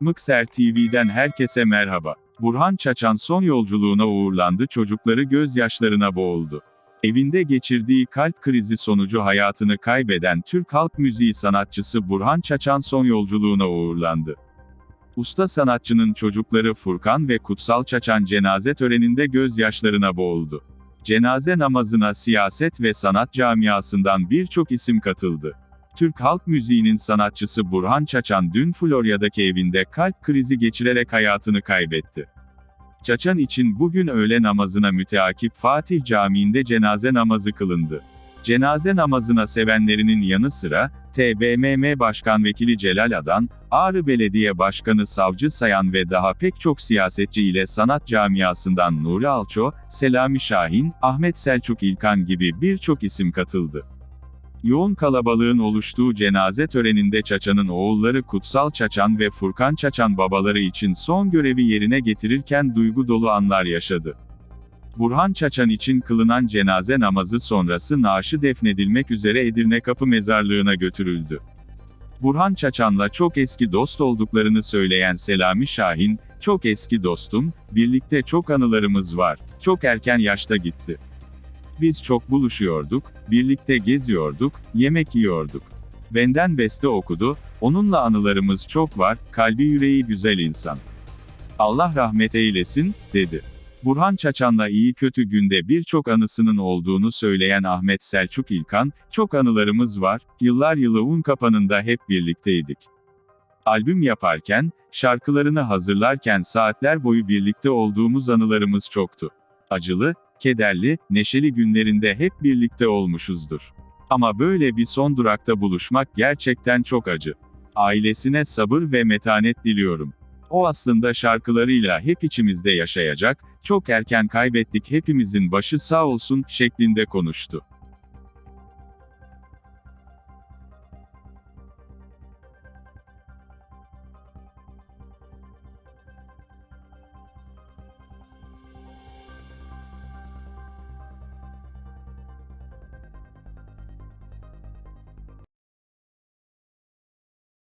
Mıkser TV'den herkese merhaba. Burhan Çaçan son yolculuğuna uğurlandı çocukları gözyaşlarına boğuldu. Evinde geçirdiği kalp krizi sonucu hayatını kaybeden Türk halk müziği sanatçısı Burhan Çaçan son yolculuğuna uğurlandı. Usta sanatçının çocukları Furkan ve Kutsal Çaçan cenaze töreninde gözyaşlarına boğuldu. Cenaze namazına siyaset ve sanat camiasından birçok isim katıldı. Türk halk müziğinin sanatçısı Burhan Çaçan dün Florya'daki evinde kalp krizi geçirerek hayatını kaybetti. Çaçan için bugün öğle namazına müteakip Fatih Camii'nde cenaze namazı kılındı. Cenaze namazına sevenlerinin yanı sıra, TBMM Başkan Vekili Celal Adan, Ağrı Belediye Başkanı Savcı Sayan ve daha pek çok siyasetçi ile sanat camiasından Nuri Alço, Selami Şahin, Ahmet Selçuk İlkan gibi birçok isim katıldı. Yoğun kalabalığın oluştuğu cenaze töreninde Çaçan'ın oğulları Kutsal Çaçan ve Furkan Çaçan babaları için son görevi yerine getirirken duygu dolu anlar yaşadı. Burhan Çaçan için kılınan cenaze namazı sonrası naaşı defnedilmek üzere Edirne Kapı Mezarlığı'na götürüldü. Burhan Çaçan'la çok eski dost olduklarını söyleyen Selami Şahin, çok eski dostum, birlikte çok anılarımız var, çok erken yaşta gitti. Biz çok buluşuyorduk, birlikte geziyorduk, yemek yiyorduk. Benden beste okudu, onunla anılarımız çok var, kalbi yüreği güzel insan. Allah rahmet eylesin, dedi. Burhan Çaçan'la iyi kötü günde birçok anısının olduğunu söyleyen Ahmet Selçuk İlkan, çok anılarımız var, yıllar yılı un kapanında hep birlikteydik. Albüm yaparken, şarkılarını hazırlarken saatler boyu birlikte olduğumuz anılarımız çoktu. Acılı, kederli, neşeli günlerinde hep birlikte olmuşuzdur. Ama böyle bir son durakta buluşmak gerçekten çok acı. Ailesine sabır ve metanet diliyorum. O aslında şarkılarıyla hep içimizde yaşayacak, çok erken kaybettik hepimizin başı sağ olsun şeklinde konuştu.